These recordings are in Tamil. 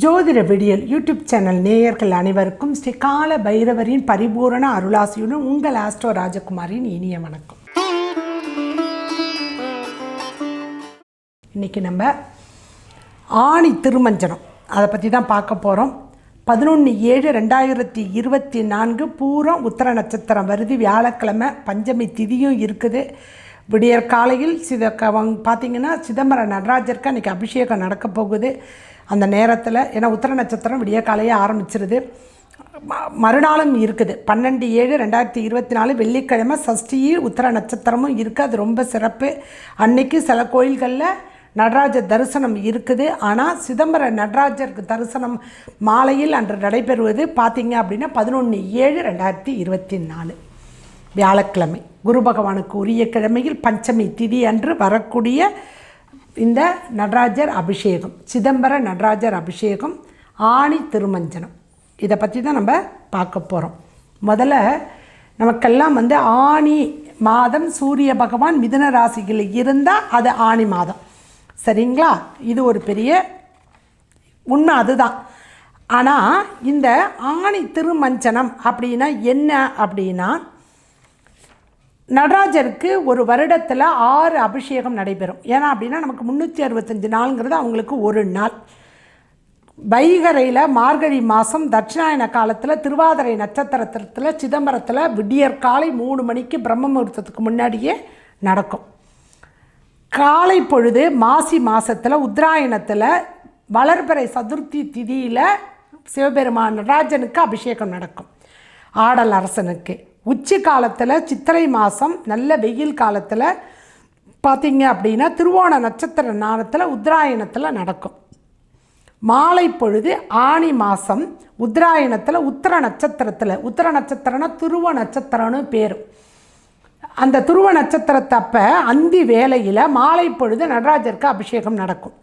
ஜோதிட விடியல் யூடியூப் சேனல் நேயர்கள் அனைவருக்கும் ஸ்ரீ கால பைரவரின் பரிபூரண அருளாசியுடன் உங்கள் ஆஸ்ட்ரோ ராஜகுமாரின் இனிய வணக்கம். இன்றைக்கி நம்ம ஆணி திருமஞ்சனம். அதை பற்றி தான் பார்க்க போகிறோம் பதினொன்று ஏழு ரெண்டாயிரத்தி இருபத்தி நான்கு பூரம் உத்தர நட்சத்திரம் வருது. வியாழக்கிழமை பஞ்சமி திதியும் இருக்குது. விடியற் காலையில் சித பார்த்தீங்கன்னா சிதம்பரம் நடராஜருக்கு அன்றைக்கி அபிஷேகம் நடக்க போகுது. அந்த நேரத்தில் ஏன்னா உத்தர நட்சத்திரம் விடிய காலையே ஆரம்பிச்சிருது. ம- மறுநாளும் இருக்குது. பன்னெண்டு ஏழு ரெண்டாயிரத்தி இருபத்தி நாலு வெள்ளிக்கிழமை சஷ்டியில் உத்தர நட்சத்திரமும் இருக்குது அது ரொம்ப சிறப்பு. அன்னைக்கு சில கோயில்களில் நடராஜர் தரிசனம் இருக்குது. ஆனால் சிதம்பரம் நடராஜருக்கு தரிசனம் மாலையில் அன்று நடைபெறுவது பார்த்தீங்க அப்படின்னா பதினொன்று ஏழு ரெண்டாயிரத்தி இருபத்தி நாலு. வியாழக்கிழமை. குரு பகவானுக்கு உரிய கிழமையில் பஞ்சமி திதி அன்று வரக்கூடிய இந்த நடராஜர் அபிஷேகம் சிதம்பர நடராஜர் அபிஷேகம் ஆணி திருமஞ்சனம். இதை பற்றி தான் நம்ம பார்க்க போகிறோம் முதல்ல நமக்கெல்லாம் வந்து ஆணி மாதம் சூரிய பகவான் மிதன ராசியில் இருந்தால் அது ஆணி மாதம். சரிங்களா? இது ஒரு பெரிய உண்மை அதுதான். ஆனால் இந்த ஆணி திருமஞ்சனம் அப்படின்னா என்ன அப்படின்னா நடராஜருக்கு ஒரு வருடத்தில் ஆறு அபிஷேகம் நடைபெறும். ஏன்னா அப்படின்னா நமக்கு முந்நூற்றி அறுபத்தஞ்சு நாளுங்கிறது அவங்களுக்கு ஒரு நாள். வைகரையில் மார்கழி மாதம் தட்சிணாயன காலத்தில் திருவாதிரை நட்சத்திரத்தில் சிதம்பரத்தில் விடியற் காலை மூணு மணிக்கு பிரம்ம முகூர்த்தத்துக்கு முன்னாடியே நடக்கும். காலை பொழுது மாசி மாதத்தில் உத்தராயணத்தில் வளர்பிறை சதுர்த்தி திதியில் சிவபெருமான் நடராஜனுக்கு அபிஷேகம் நடக்கும். ஆடல் அரசனுக்கு. உச்சி காலத்தில் சித்திரை மாதம் நல்ல வெயில் காலத்தில் பார்த்தீங்க அப்படின்னா திருவோண நட்சத்திர நாளத்தில் உத்தராயணத்தில் நடக்கும். மாலை பொழுது ஆணி மாதம் உத்தராயணத்தில் உத்தர நட்சத்திரத்தில். உத்தர நட்சத்திரம்னா துருவ நட்சத்திரம்னு பேர். அந்த துருவ நட்சத்திரத்தப்ப அந்தி வேலையில் மாலை பொழுது நடராஜருக்கு அபிஷேகம் நடக்கும்.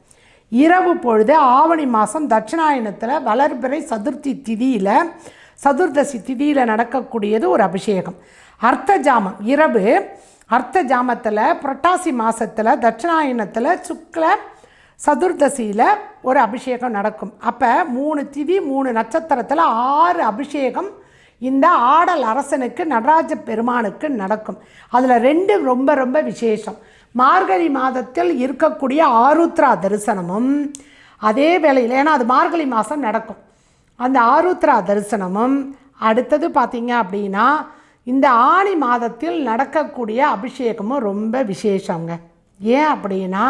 இரவு பொழுது ஆவணி மாதம் தட்சிணாயணத்தில் வளர்பிறை சதுர்த்தி திதியில் சதுர்தசி திதியில் நடக்கக்கூடியது ஒரு அபிஷேகம். அர்த்த ஜாமம் இரவு அர்த்த ஜாமத்தில் புரட்டாசி மாதத்தில் தட்சிணாயனத்தில் சுக்ல சதுர்தசியில் ஒரு அபிஷேகம் நடக்கும். அப்போ மூணு திதி மூணு நட்சத்திரத்தில் ஆறு அபிஷேகம் இந்த ஆடல் அரசனுக்கு நடராஜ பெருமானுக்கு நடக்கும். அதில் ரெண்டு ரொம்ப ரொம்ப விசேஷம். மார்கழி மாதத்தில் இருக்கக்கூடிய ஆருத்ரா தரிசனமும் அதே வேளையில் ஏன்னா அது மார்கழி மாதம் நடக்கும். அந்த ஆருத்ரா தரிசனமும் அடுத்தது பார்த்தீங்க அப்படின்னா இந்த ஆணி மாதத்தில் நடக்கக்கூடிய அபிஷேகமும் ரொம்ப விசேஷங்க. ஏன் அப்படின்னா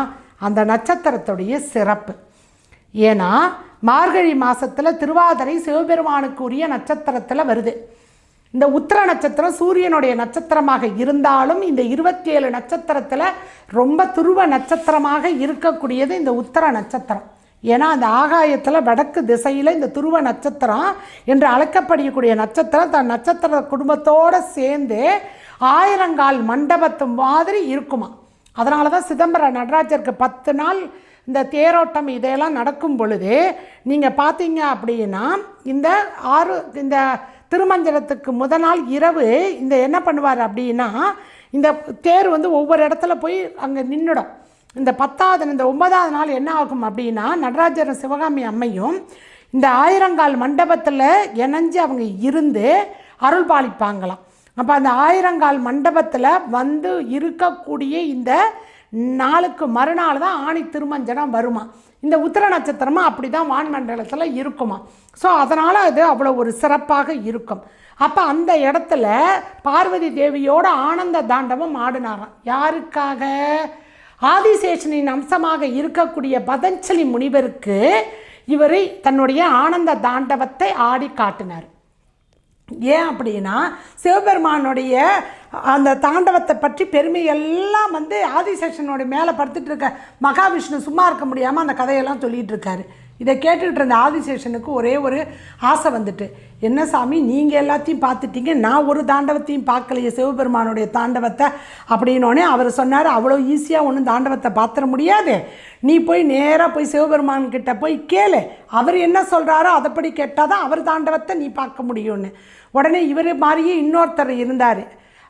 அந்த நட்சத்திரத்துடைய சிறப்பு. ஏன்னா மார்கழி மாதத்தில் திருவாதிரை சிவபெருமானுக்குரிய நட்சத்திரத்தில் வருது. இந்த உத்திர நட்சத்திரம் சூரியனுடைய நட்சத்திரமாக இருந்தாலும் இந்த இருபத்தி ஏழு நட்சத்திரத்தில் ரொம்ப துருவ நட்சத்திரமாக இருக்கக்கூடியது இந்த உத்திர நட்சத்திரம். ஏன்னா அந்த ஆகாயத்தில் வடக்கு திசையில் இந்த துருவ நட்சத்திரம் என்று அழைக்கப்படக்கூடிய நட்சத்திரம். தன் நட்சத்திர குடும்பத்தோடு சேர்ந்து ஆயிரங்கால் மண்டபத்து மாதிரி இருக்குமா. அதனால தான் சிதம்பரம் நடராஜருக்கு பத்து நாள் இந்த தேரோட்டம் இதையெல்லாம் நடக்கும் பொழுது நீங்கள் பார்த்தீங்க அப்படின்னா இந்த ஆறு இந்த திருமஞ்சனத்துக்கு முத நாள் இரவு இந்த என்ன பண்ணுவார் அப்படின்னா இந்த தேர் வந்து ஒவ்வொரு இடத்துல போய் அங்கே நின்றுடும் இந்த பத்தாவது இந்த ஒன்பதாவது நாள் என்ன ஆகும் அப்படின்னா நடராஜரும் சிவகாமி அம்மையும் இந்த ஆயிரங்கால் மண்டபத்தில் இணைஞ்சு அவங்க இருந்து அருள் பாலிப்பாங்களாம். அப்போ அந்த ஆயிரங்கால் மண்டபத்தில் வந்து இருக்கக்கூடிய இந்த நாளுக்கு மறுநாள் தான் ஆணி திருமஞ்சனம் வருமா? இந்த உத்திர நட்சத்திரமும் அப்படி தான் வான்மண்டலத்தில் இருக்குமா? ஸோ அதனால் அது அவ்வளோ ஒரு சிறப்பாக இருக்கும். அப்போ அந்த இடத்துல பார்வதி தேவியோட ஆனந்த தாண்டவம் ஆடினாராம். யாருக்காக? ஆதிசேஷனின் அம்சமாக இருக்கக்கூடிய பதஞ்சலி முனிவருக்கு இவரை தன்னுடைய ஆனந்த தாண்டவத்தை ஆடி காட்டினார். ஏன் அப்படின்னா சிவபெருமானுடைய அந்த தாண்டவத்தை பற்றி பெருமை எல்லாம் வந்து ஆதிசேஷனோட மேலே படுத்துட்டு இருக்க மகாவிஷ்ணு சும்மா இருக்க முடியாமல் அந்த கதையெல்லாம் சொல்லிகிட்டு இருக்காரு. இதை கேட்டுக்கிட்டு இருந்த ஆதிசேஷனுக்கு ஒரே ஒரு ஆசை வந்துட்டு என்ன சாமி நீங்கள் எல்லாத்தையும் பார்த்துட்டீங்க நான் ஒரு தாண்டவத்தையும் பார்க்கலையே சிவபெருமானுடைய தாண்டவத்தை? அப்படின்னோடனே அவர் சொன்னார் அவ்வளோ ஈஸியாக ஒன்றும் தாண்டவத்தை பார்த்துட முடியாது. நீ போய் நேராக போய் சிவபெருமான்கிட்ட போய் கேளு. அவர் என்ன சொல்கிறாரோ அதைப்படி கேட்டால் தான் அவர் தாண்டவத்தை நீ பார்க்க முடியும்னு. உடனே இவர் மாதிரியே இன்னொருத்தர் இருந்தார்.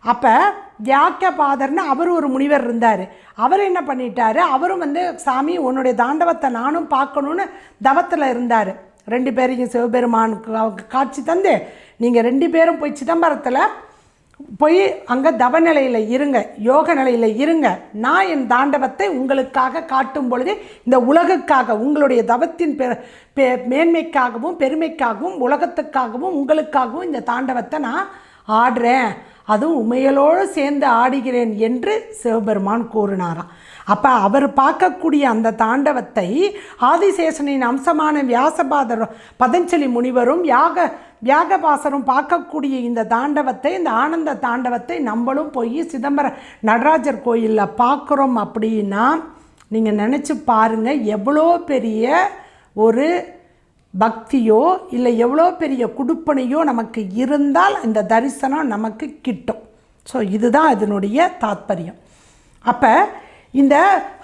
அப்போ வியாக்கியபாதர்னு அவர் ஒரு முனிவர் இருந்தார். அவர் என்ன பண்ணிட்டாரு? அவரும் வந்து சாமி உன்னுடைய தாண்டவத்தை நானும் பார்க்கணுன்னு தவத்தில் இருந்தார். ரெண்டு பேரையும் சிவபெருமானுக்கு காட்சி தந்து நீங்கள் ரெண்டு பேரும் போய் சிதம்பரத்தில் போய் அங்கே தவநிலையில் இருங்க யோக நிலையில் இருங்க. நான் என் தாண்டவத்தை உங்களுக்காக காட்டும் பொழுது இந்த உலகுக்காக உங்களுடைய தவத்தின் பெ பெ- மேன்மைக்காகவும் பெருமைக்காகவும் உலகத்துக்காகவும் உங்களுக்காகவும் இந்த தாண்டவத்தை நான் ஆடுறேன். அதுவும் உமையலோடு சேர்ந்து ஆடுகிறேன் என்று சிவபெருமான் கூறினாராம் அப்போ அவர் பார்க்கக்கூடிய அந்த தாண்டவத்தை ஆதிசேஷனின் அம்சமான வியாசபாதர் பதஞ்சலி முனிவரும் யாக வியாகபாசரும் பார்க்கக்கூடிய இந்த தாண்டவத்தை இந்த ஆனந்த தாண்டவத்தை நம்மளும் போய் சிதம்பரம் நடராஜர் கோயிலில் பார்க்குறோம் அப்படின்னா நீங்கள் நினச்சி பாருங்கள் எவ்வளோ பெரிய ஒரு பக்தியோ இல்லை எவ்வளோ பெரிய குடுப்பனையோ நமக்கு இருந்தால் இந்த தரிசனம் நமக்கு கிட்டும். ஸோ இதுதான் இதனுடைய தாத்பரியம். அப்போ இந்த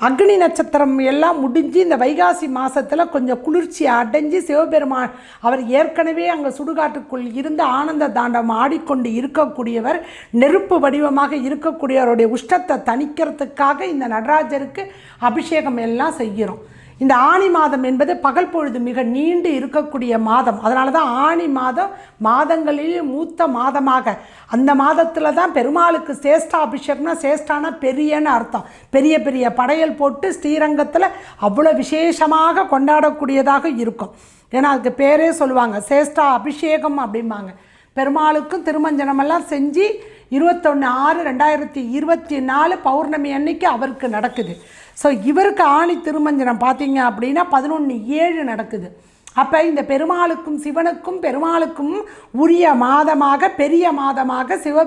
அக்னி நட்சத்திரம் எல்லாம் முடிஞ்சு இந்த வைகாசி மாதத்தில் கொஞ்சம் குளிர்ச்சி அடைஞ்சு சிவபெருமான் அவர் ஏற்கனவே அங்கே சுடுகாட்டுக்குள் இருந்து ஆனந்த தாண்டம் ஆடிக்கொண்டு இருக்கக்கூடியவர் நெருப்பு வடிவமாக இருக்கக்கூடியவருடைய உஷ்டத்தை தணிக்கிறதுக்காக இந்த நடராஜருக்கு அபிஷேகம் எல்லாம் செய்கிறோம். இந்த ஆனி மாதம் என்பது பகல் பொழுது மிக நீண்டு இருக்கக்கூடிய மாதம். அதனால தான் ஆனி மாதம் மாதங்களில் மூத்த மாதமாக. அந்த மாதத்தில் தான் பெருமாளுக்கு சேஷ்டா அபிஷேகம்னா சேஷ்டானா பெரியன்னு அர்த்தம். பெரிய பெரிய படையல் போட்டு ஸ்ரீரங்கத்தில் அவ்வளோ விசேஷமாக கொண்டாடக்கூடியதாக இருக்கும். ஏன்னா அதுக்கு பேரே சொல்லுவாங்க சேஷ்டா அபிஷேகம் அப்படிம்பாங்க. பெருமாளுக்கும் திருமஞ்சனமெல்லாம் செஞ்சு இருபத்தொன்று ஆறு ரெண்டாயிரத்தி இருபத்தி நாலு பௌர்ணமி அன்னைக்கு அவருக்கு நடக்குது. ஸோ இவருக்கு ஆணி திருமஞ்சனம் பார்த்தீங்க அப்படின்னா பதினொன்று ஏழு நடக்குது. அப்போ இந்த பெருமாளுக்கும் சிவனுக்கும் பெருமாளுக்கும் உரிய மாதமாக பெரிய மாதமாக சிவ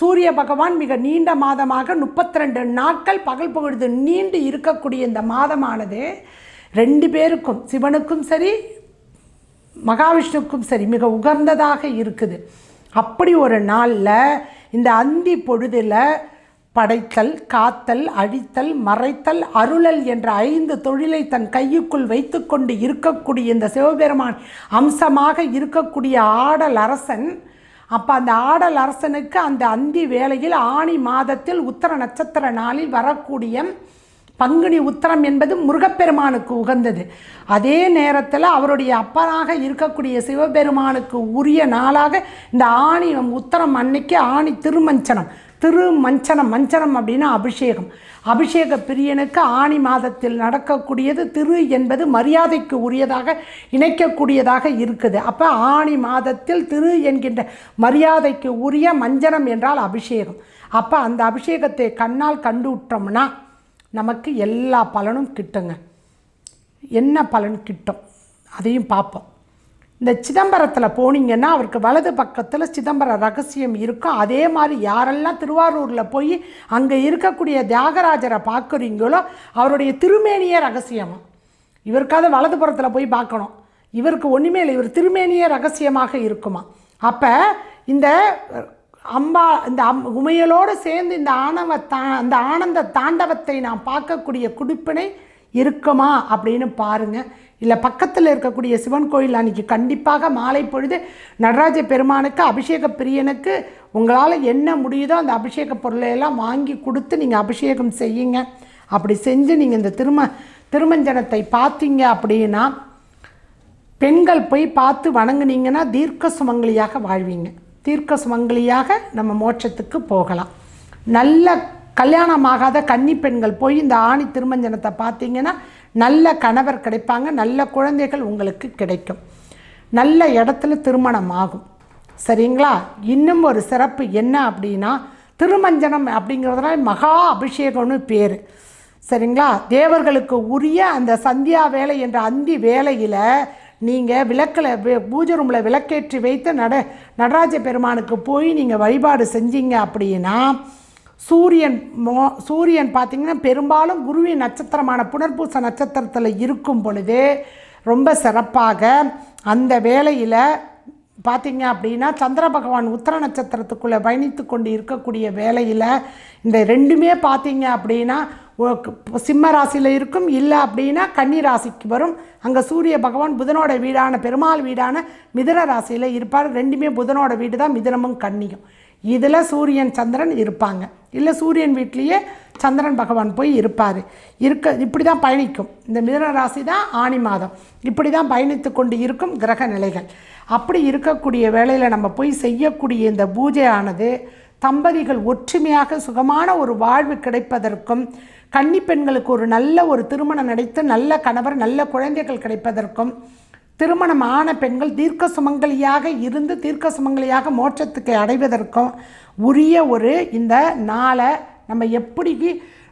சூரிய பகவான் மிக நீண்ட மாதமாக முப்பத்தி ரெண்டு நாட்கள் பகல் பொழுது நீண்டு இருக்கக்கூடிய இந்த மாதமானது ரெண்டு பேருக்கும் சிவனுக்கும் சரி மகாவிஷ்ணுக்கும் சரி மிக உகந்ததாக இருக்குது. அப்படி ஒரு நாளில் இந்த அந்தி பொழுதில் படைத்தல் காத்தல் அழித்தல் மறைத்தல் அருளல் என்ற ஐந்து தொழிலை தன் கையுக்குள் வைத்துக்கொண்டு இருக்கக்கூடிய இந்த சிவபெருமான் அம்சமாக இருக்கக்கூடிய ஆடல் அரசன் அப்போ அந்த ஆடல் அரசனுக்கு அந்த அந்தி வேளையில் ஆணி மாதத்தில் உத்தர நட்சத்திர நாளில் வரக்கூடிய பங்குனி உத்தரம் என்பது முருகப்பெருமானுக்கு உகந்தது. அதே நேரத்தில் அவருடைய அப்பனாக இருக்கக்கூடிய சிவபெருமானுக்கு உரிய நாளாக இந்த ஆணி உத்தரம் அன்னைக்கு ஆணி திருமஞ்சனம். திருமஞ்சனம் மஞ்சனம் அப்படின்னா அபிஷேகம். அபிஷேக பிரியனுக்கு ஆணி மாதத்தில் நடக்கக்கூடியது திரு என்பது மரியாதைக்கு உரியதாக இணைக்கக்கூடியதாக இருக்குது. அப்போ ஆணி மாதத்தில் திரு என்கின்ற மரியாதைக்கு உரிய மஞ்சனம் என்றால் அபிஷேகம். அப்போ அந்த அபிஷேகத்தை கண்ணால் கண்டு விட்டோம்னா நமக்கு எல்லா பலனும் கிட்டுங்க. என்ன பலன் கிட்டும்? அதையும் பார்ப்போம் இந்த சிதம்பரத்தில் போனீங்கன்னா அவருக்கு வலது பக்கத்தில் சிதம்பர ரகசியம் இருக்கும் அதே மாதிரி யாரெல்லாம் திருவாரூரில் போய் அங்கே இருக்கக்கூடிய தியாகராஜரை பார்க்குறீங்களோ அவருடைய திருமேனியே ரகசியமாக இவருக்காவது வலதுபுறத்தில் போய் பார்க்கணும். இவருக்கு ஒன்றுமே இல்லை இவர் திருமேனியே ரகசியமாக இருக்குமா? அப்போ இந்த அம்பா இந்த அம் உமையலோடு சேர்ந்து இந்த ஆணவ தா அந்த ஆனந்த தாண்டவத்தை நாம் பார்க்கக்கூடிய குடிப்பினை இருக்குமா அப்படின்னு பாருங்கள் இல்லை பக்கத்தில் இருக்கக்கூடிய சிவன் கோயில் அன்றைக்கி கண்டிப்பாக மாலை பொழுது நடராஜ பெருமானுக்கு அபிஷேக பிரியனுக்கு உங்களால் என்ன முடியுதோ அந்த அபிஷேக பொருளை எல்லாம் வாங்கி கொடுத்து நீங்கள் அபிஷேகம் செய்யுங்க. அப்படி செஞ்சு நீங்கள் இந்த திரும திருமஞ்சனத்தை பார்த்தீங்க அப்படின்னா பெண்கள் போய் பார்த்து வணங்குனீங்கன்னா தீர்க்க சுமங்கலியாக வாழ்வீங்க. தீர்க்க சுமங்கலியாக நம்ம மோட்சத்துக்கு போகலாம். நல்ல கல்யாணமாகாத கன்னி பெண்கள் போய் இந்த ஆணி திருமஞ்சனத்தை பார்த்தீங்கன்னா நல்ல கணவர் கிடைப்பாங்க நல்ல குழந்தைகள் உங்களுக்கு கிடைக்கும். நல்ல இடத்துல திருமணம் ஆகும். சரிங்களா? இன்னும் ஒரு சிறப்பு என்ன அப்படின்னா திருமஞ்சனம் அப்படிங்கிறதுனால மகா அபிஷேகம்னு பேர். சரிங்களா? தேவர்களுக்கு உரிய அந்த சந்தியா வேலை என்ற அந்தி வேலையில் நீங்கள் விளக்கில் பூஜை ரூமில் விளக்கேற்றி வைத்து நட நடராஜ பெருமானுக்கு போய் நீங்கள் வழிபாடு செஞ்சீங்க அப்படின்னா சூரியன் மோ சூரியன் பார்த்திங்கன்னா பெரும்பாலும் குருவின் நட்சத்திரமான புனர்பூச நட்சத்திரத்தில் இருக்கும் பொழுது ரொம்ப சிறப்பாக அந்த வேளையில் பார்த்தீங்க அப்படின்னா சந்திர பகவான் உத்தர நட்சத்திரத்துக்குள்ளே பயணித்து கொண்டு இருக்கக்கூடிய வேலையில் இந்த ரெண்டுமே பார்த்திங்க அப்படின்னா சிம்ம ராசியில் இருக்கும். இல்லை அப்படின்னா கன்னி ராசிக்கு வரும். அங்கே சூரிய பகவான் புதனோட வீடான பெருமாள் வீடான மிதன ராசியில் இருப்பார். ரெண்டுமே புதனோட வீடு தான் மிதனமும் கன்னியும். இதில் சூரியன் சந்திரன் இருப்பாங்க. இல்லை சூரியன் வீட்லேயே சந்திரன் பகவான் போய் இருப்பார். இருக்க இப்படி தான் பயணிக்கும். இந்த மிதன ராசி தான் ஆணி மாதம். இப்படி தான் பயணித்து கொண்டு இருக்கும் கிரக நிலைகள். அப்படி இருக்கக்கூடிய வேலையில் நம்ம போய் செய்யக்கூடிய இந்த பூஜையானது தம்பதிகள் ஒற்றுமையாக சுகமான ஒரு வாழ்வு கிடைப்பதற்கும் கன்னி பெண்களுக்கு ஒரு நல்ல ஒரு திருமணம் நடித்து நல்ல கணவர் நல்ல குழந்தைகள் கிடைப்பதற்கும் திருமணம் ஆன பெண்கள் தீர்க்க சுமங்கலியாக இருந்து தீர்க்க சுமங்கலியாக மோட்சத்துக்கு அடைவதற்கும் உரிய ஒரு இந்த நாளை நம்ம எப்படி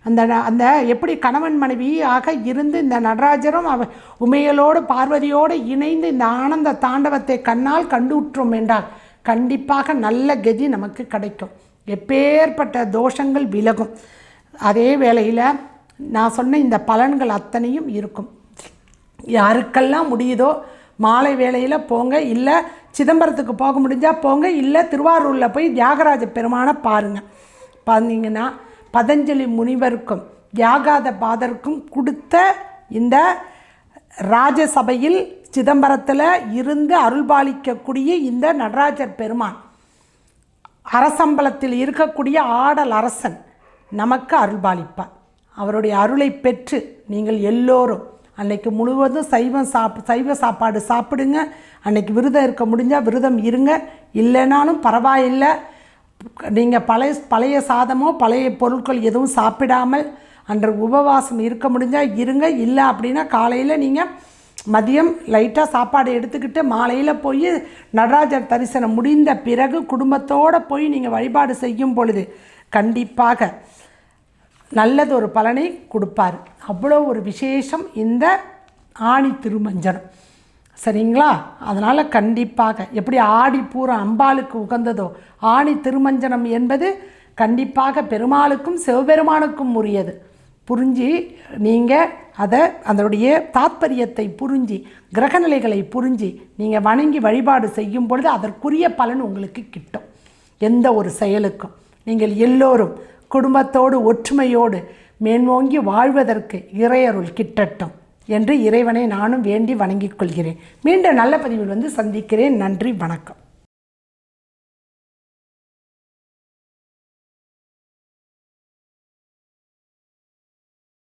அந்த ந- அந்த எப்படி கணவன் மனைவியாக இருந்து இந்த நடராஜரும் அவ உமையலோடு பார்வதியோடு இணைந்து இந்த ஆனந்த தாண்டவத்தை கண்ணால் கண்டுற்றோம் என்றால் கண்டிப்பாக நல்ல கதி நமக்கு கிடைக்கும். எப்பேற்பட்ட தோஷங்கள் விலகும். அதே வேளையில் நான் சொன்ன இந்த பலன்கள் அத்தனையும் இருக்கும். யாருக்கெல்லாம் முடியுதோ மாலை வேளையில் போங்க இல்லை சிதம்பரத்துக்கு போக முடிஞ்சால் போங்க இல்லை திருவாரூரில் போய் தியாகராஜ பெருமானை பாருங்கள் பார்த்தீங்கன்னா பதஞ்சலி முனிவருக்கும் தியாகாத பாதருக்கும் கொடுத்த இந்த ராஜசபையில் சிதம்பரத்தில் இருந்து அருள்பாலிக்கக்கூடிய இந்த நடராஜர் பெருமான் அரசம்பலத்தில் இருக்கக்கூடிய ஆடல் அரசன் நமக்கு அருள்பாலிப்பார். அவருடைய அருளை பெற்று நீங்கள் எல்லோரும் அன்னைக்கு முழுவதும் சைவம் சாப் சைவ சாப்பாடு சாப்பிடுங்க. அன்னைக்கு விரதம் இருக்க முடிஞ்சால் விரதம் இருங்க. இல்லைனாலும் பரவாயில்லை. நீங்கள் பழைய பழைய சாதமோ பழைய பொருட்கள் எதுவும் சாப்பிடாமல் அன்று உபவாசம் இருக்க முடிஞ்சால் இருங்க இல்லை அப்படின்னா காலையில் நீங்கள் மதியம் லைட்டாக சாப்பாடு எடுத்துக்கிட்டு மாலையில் போய் நடராஜர் தரிசனம் முடிந்த பிறகு குடும்பத்தோடு போய் நீங்கள் வழிபாடு செய்யும் பொழுது கண்டிப்பாக நல்லது ஒரு பலனை கொடுப்பார். அவ்வளோ ஒரு விசேஷம் இந்த ஆணி திருமஞ்சனம். சரிங்களா? அதனால் கண்டிப்பாக எப்படி ஆடி பூரம் அம்பாளுக்கு உகந்ததோ ஆணி திருமஞ்சனம் என்பது கண்டிப்பாக பெருமாளுக்கும் சிவபெருமானுக்கும் உரியது. புரிஞ்சு நீங்கள் அதை அதனுடைய தாத்பரியத்தை புரிஞ்சு கிரகநிலைகளை புரிஞ்சு நீங்கள் வணங்கி வழிபாடு செய்யும் பொழுது அதற்குரிய பலன் உங்களுக்கு கிட்டும். எந்த ஒரு செயலுக்கும். நீங்கள் எல்லோரும் குடும்பத்தோடு ஒற்றுமையோடு மேன்மோங்கி வாழ்வதற்கு இறையருள் கிட்டட்டும் என்று இறைவனை நானும் வேண்டி வணங்கிக் கொள்கிறேன். மீண்டும் நல்ல பதிவில் வந்து சந்திக்கிறேன். நன்றி வணக்கம்.